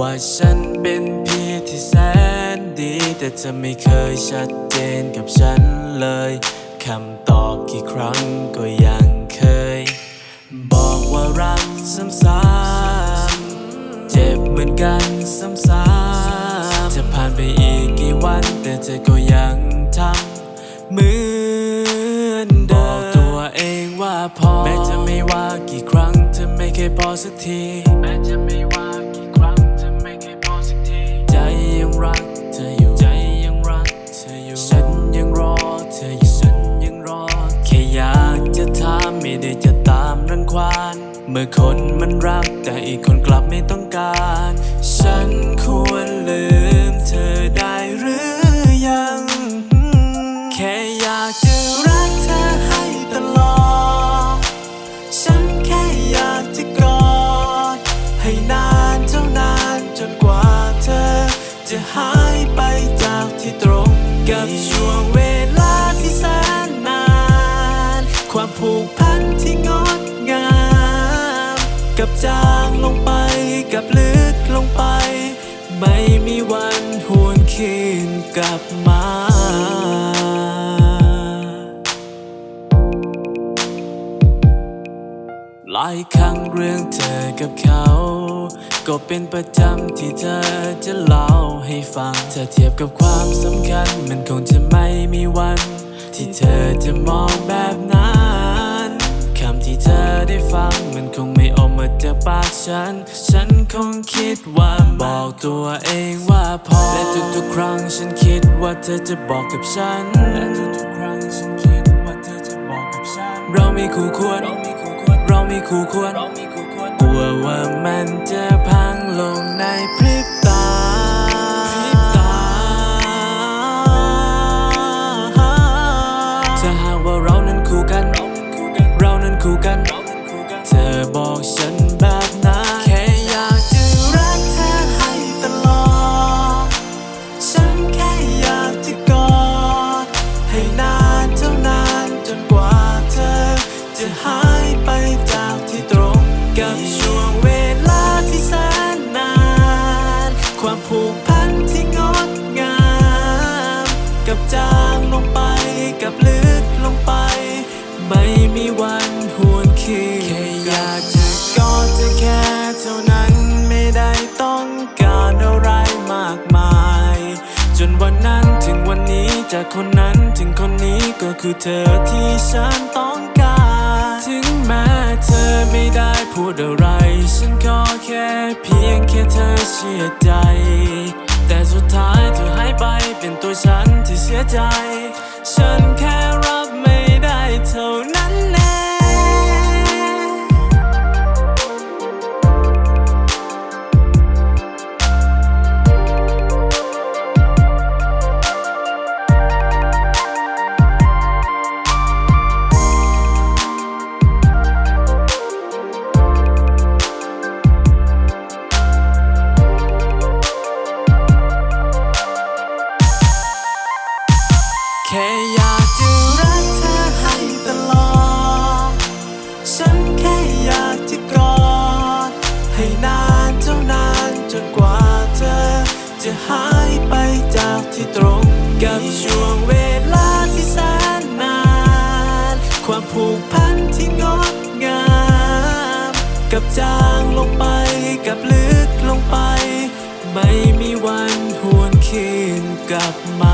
ว่าฉันเป็นพี่ที่แสนดี แต่เธอไม่เคยชัดเจนกับฉันเลยคำตอบกี่ครั้งก็ยังเคย บอกว่ารักซ้ำๆเจ็บเหมือนกันซ้ำๆจะผ่านไปอีกกี่วัน แต่เธอก็ยังทำเหมือนเดิมบอกตัวเองว่าพอแม้จะไม่ว่ากี่ครั้งเธอไม่เคยพอสักทีแม้จะไม่ว่า เมื่อคนมันรักแต่อีกคนกลับไม่ต้องการ ฉันควรลืมเธอได้หรือยัง แค่อยากจะรักเธอให้ตลอด ฉันแค่อยากจะกอด ให้นานเท่านานจนกว่าเธอ จะหายไปจากที่ตรงกับช่วงเวลาที่แสนนาน ความผูกพัน ไม่มีวันหวนคืนกลับมาหลายครั้งเรื่องเธอกับเขา ก็เป็นประจำที่เธอจะเล่าให้ฟัง ถ้าเทียบกับความสำคัญ มันคงจะไม่มีวัน ที่เธอจะมอง ปากฉัน ฉันคงคิดว่าบอกตัวเองว่าพอ และทุกๆครั้งฉันคิดว่าเธอจะบอกกับฉัน และทุกๆครั้งฉันคิดว่าเธอจะบอกกับฉัน เราไม่คู่ควร เราไม่คู่ควรเราไม่คู่ควรเราไม่คู่ควรกลัวว่ามันจะพังลงในพริบตาถ้าหากว่าเรานั้นคู่กัน เรานั้นคู่กัน เธอบอกฉันแบบนั้น นานเท่านานจนกว่าเธอ จะหายไปจากที่ตรงกับช่วงเวลาที่แสนนาน ความผูกพันที่งดงาม กับจางลงไปกับลึกลงไป ไม่มีวันหวนคืน วันนั้นถึงวันนี้จากคนนั้นถึงคนนี้ก็คือเธอที่ฉันต้องการ ถึงแม้เธอไม่ได้พูดอะไร ฉันก็แค่เพียงแค่เธอเชื่อใจ แต่สุดท้ายเธอหายไปเป็นตัวฉันที่เสียใจ ฉันแค่ ค่อยากจะรักเธอให้ตลอด ฉันแค่อยากจะกอด ให้นานเท่านานจนกว่าเธอ จะหายไปจากที่ตรงกับช่วงเวลาที่แสนนาน ความผูกพันที่งดงาม กับจางลงไปกับลึกลงไป ไม่มีวันหวนคืนกลับมา